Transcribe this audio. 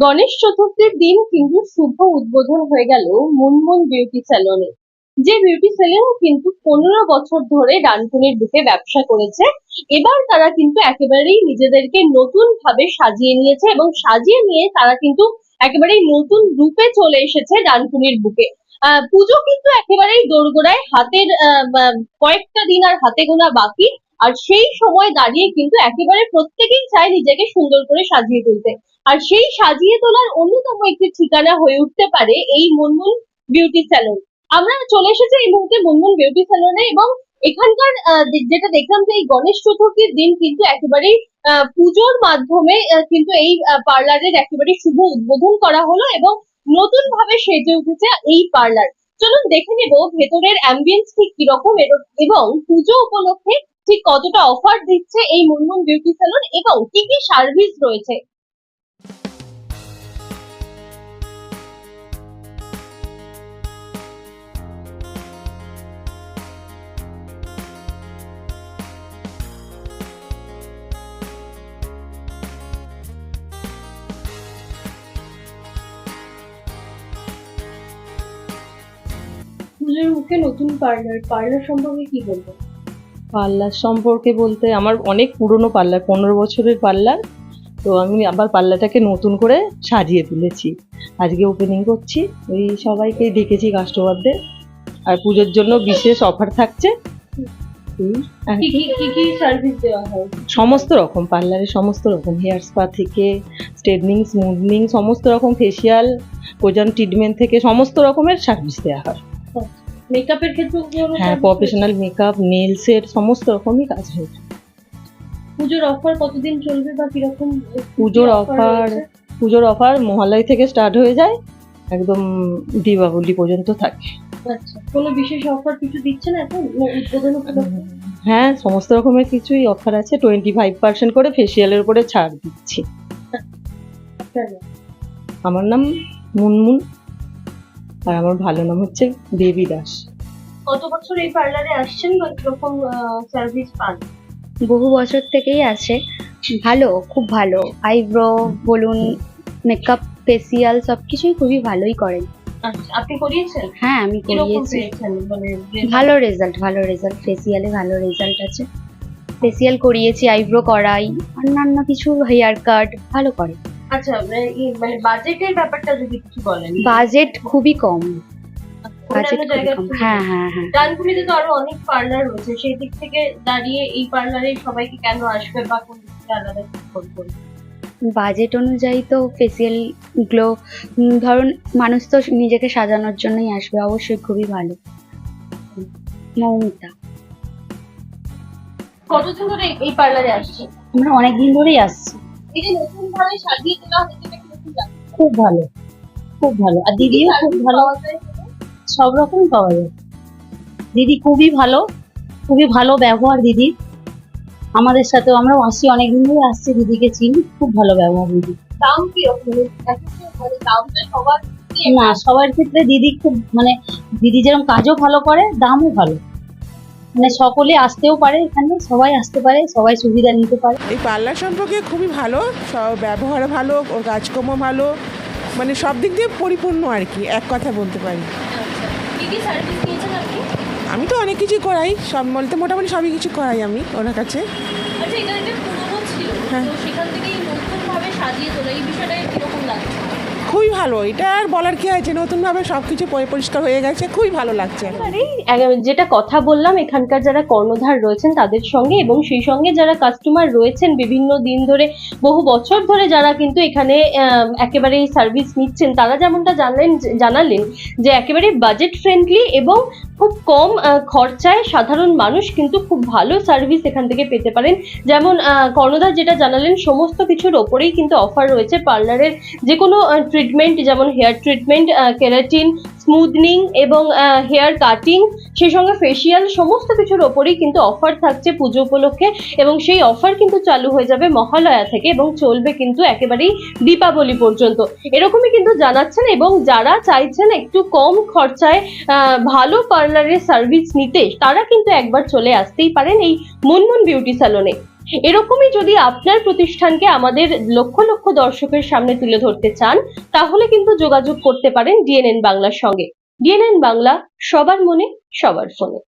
গণেশ চতুর্থীর দিন কিন্তু শুভ উদ্বোধন হয়ে গেল মুনমুন বিউটি স্যালনে যে বিউটি স্যালন কিন্তু পনেরো বছর ধরে ডানকুনির বুকে ব্যবসা করেছে, এবার তারা কিন্তু একেবারেই নিজেদেরকে নতুন ভাবে সাজিয়ে নিয়েছে এবং সাজিয়ে নিয়ে তারা কিন্তু একেবারেই নতুন রূপে চলে এসেছে ডানকুনির বুকে। পুজো কিন্তু একেবারেই দোরগোড়ায় হাতের কয়েকটা দিন আর হাতে গোনা বাকি, আর সেই সময় দাঁড়িয়ে কিন্তু একেবারে প্রত্যেকেই চায় নিজেকে সুন্দর করে সাজিয়ে তুলতে। আর সেই সাজিয়ে তোলার অন্যতম একটি ঠিকানা হয়ে উঠতে পারে এই মুনমুন বিউটি স্যালন। আমরা চলে এসেছি এই মুহূর্তে মুনমুন বিউটি স্যালনে এবং এখানকার যেটা দেখলাম যে এই গণেশ চতুর্থীর দিন কিন্তু একেবারেই পুজোর মাধ্যমে কিন্তু এই পার্লারের একেবারে শুভ উদ্বোধন করা হলো এবং নতুন ভাবে সেজে উঠেছে এই পার্লার। চলুন দেখে নেব ভেতরের অ্যাম্বিয়েন্স ঠিক কীরকম এবং পুজো উপলক্ষে ঠিক কতটা অফার দিচ্ছে এই মুনমুন বিউটি স্যালন এবং কি কি সার্ভিস রয়েছে। মুখে নতুন পার্লার পার্লার সম্পর্কে কি বলব? পার্লার সম্পর্কে বলতে আমার অনেক পুরনো পার্লার, পনেরো বছরের পার্লার। তো আমি আবার পার্লারটাকে নতুন করে সাজিয়ে তুলেছি। আজকে ওপেনিং করছি। ওই সবাইকে ডেকেছি কাস্টমারদের আর পুজোর জন্য বিশেষ অফার থাকছে। সমস্ত রকম পার্লারের সমস্ত রকম। হেয়ার স্পা থেকে স্ট্রেটনিং স্মুথনিং সমস্ত রকম ফেসিয়াল কোজান ট্রিটমেন্ট থেকে সমস্ত রকমের সার্ভিস দেওয়া হয়। মেকআপের ক্ষেত্রে হ্যাঁ প্রফেশনাল মেকআপ নেলসের সমস্ত রকমই কাজ হয়। পুজোর অফার কতদিন চলবে বা কীরকম পুজোর অফার পুজোর অফার মহালয় থেকে স্টার্ট হয়ে যায় একদম দীপাবলি পর্যন্ত থাকে। আচ্ছা কোনো বিশেষ অফার কিছু দিচ্ছেন এখন? উদ্বোধন হ্যাঁ সমস্ত রকমের কিছুই অফার আছে টোয়েন্টি ফাইভ পার্সেন্ট করে ফেসিয়ালের উপরে ছাড় দিচ্ছি। আমার নাম মুনমুন আর আমার ভালো নাম হচ্ছে দেবী দাস। কত বছর এই পার্লারে আসছেন বা কীরকম সার্ভিস পান? বহু বছর থেকেই আছে। ভালো খুব ভালো। আইব্রো বলুন মেকআপ ফেসিয়াল সব কিছুই খুবই ভালোই করেন। আচ্ছা আপনি করিয়েছেন? হ্যাঁ আমি করিয়েছি। মানে ভালো রেজাল্ট ভালো রেজাল্ট ফেসিয়ালে ভালো রেজাল্ট আছে। ফেসিয়াল করিয়েছি আইব্রো করাই অন্যান্য কিছু হেয়ার কাট ভালো করে। আচ্ছা মানে মানে বাজেটের ব্যাপারটা যদি কিছু বলেন। বাজেট খুবই কম। অন্যান্য জায়গায় হ্যাঁ হ্যাঁ হ্যাঁ। ডানকুনিতে তো আরও অনেক পার্লার রয়েছে। সেই দিক থেকে দাঁড়িয়ে এই পার্লারে সবাইকে কেন আসবে বা কোন দিক থেকে আলাদা করবে? বাজেট অনুযায়ী তো ফেসিয়াল গ্লো ধরুন মানুষ তো নিজেকে সাজানোর জন্যই আসবে। অবশ্যই খুবই ভালো। মৌমিতা। কতদিন ধরে এই পার্লারে আসছে আমরা অনেকদিন ধরেই আসছি। এই যে নতুন ভাবে সাজিয়ে তোলা হচ্ছে এটা কীরকম লাগছে? খুব ভালো। খুব ভালো। আর দিদিও খুব ভালো? সব রকম পাওয়া যায়। দিদি খুবই ভালো খুবই ভালো ব্যবহার দিদি। আমাদের সাথেও আমরাও আসি অনেকদিন ধরে আসছি দিদিকে চিনি খুব ভালো ব্যবহার দিদি। দাম কীরকম? মানে দামটা সবার না সবার ক্ষেত্রে দিদি খুব মানে দিদি যেরকম কাজও ভালো করে দামও ভালো। মানে সকলে আসতেও পারে এখানে সবাই আসতে পারে সবাই সুবিধা নিতে পারে। এই পার্লার সম্পর্কে খুবই ভালো সব ব্যবহার ভালো ওর কাজকর্ম ভালো মানে সব দিক দিয়ে পরিপূর্ণ আর কি এক কথা বলতে পারি। কি কি সার্ভিস নিয়েছেন আপনি? আমি তো অনেক কিছু করাই সব বলতে মোটামুটি সবই কিছু করাই আমি ওনার কাছে। আচ্ছা এটা একটা পুরোনো ছিল হ্যাঁ। তো সেখান থেকে নতুনভাবে সাজিয়ে তোলা এই বিষয়টা কীরকম লাগছে? খুবই ভালো। এটা আর বলার কি আছে? নতুনভাবে সব কিছু পরিষ্কার হয়ে গেছে, খুবই ভালো লাগছে। যেটা কথা বললাম, এখানকার যারা কর্ণধার রয়েছেন তাদের সঙ্গে এবং সেই সঙ্গে যারা কাস্টমার রয়েছেন বিভিন্ন দিন ধরে, বহু বছর ধরে যারা কিন্তু এখানে একেবারে সার্ভিস নিচ্ছেন, তারা যেমনটা জানলেন, জানালেন যে একেবারে বাজেট ফ্রেন্ডলি এবং খুব কম খরচায় সাধারণ মানুষ কিন্তু খুব ভালো সার্ভিস এখান থেকে পেতে পারেন। যেমন কর্ণধার যেটা জানালেন, সমস্ত কিছুর ওপরেই কিন্তু অফার রয়েছে। পার্লারের যে কোনো ট্রিটমেন্ট যেমন হেয়ার ট্রিটমেন্ট কেরাটিন স্মুথনিং এবং হেয়ার কাটিং সেই সঙ্গে ফেসিয়াল সমস্ত কিছুর ওপরেই কিন্তু অফার থাকছে পুজো উপলক্ষে এবং সেই অফার কিন্তু চালু হয়ে যাবে মহালয়া থেকে এবং চলবে কিন্তু একেবারেই দীপাবলি পর্যন্ত। এরকমই কিন্তু জানাচ্ছেন এবং যারা চাইছেন একটু কম খরচায় ভালো পার্লারের সার্ভিস নিতে, তারা কিন্তু একবার চলে আসতেই পারেন এই মুনমুন বিউটি স্যালনে এরকমই যদি আপনার প্রতিষ্ঠানকে আমাদের লক্ষ লক্ষ দর্শকের সামনে তুলে ধরতে চান, তাহলে কিন্তু যোগাযোগ করতে পারেন ডিএনএন বাংলার সঙ্গে। ডিএনএন বাংলা সবার মনে সবার ফোনে।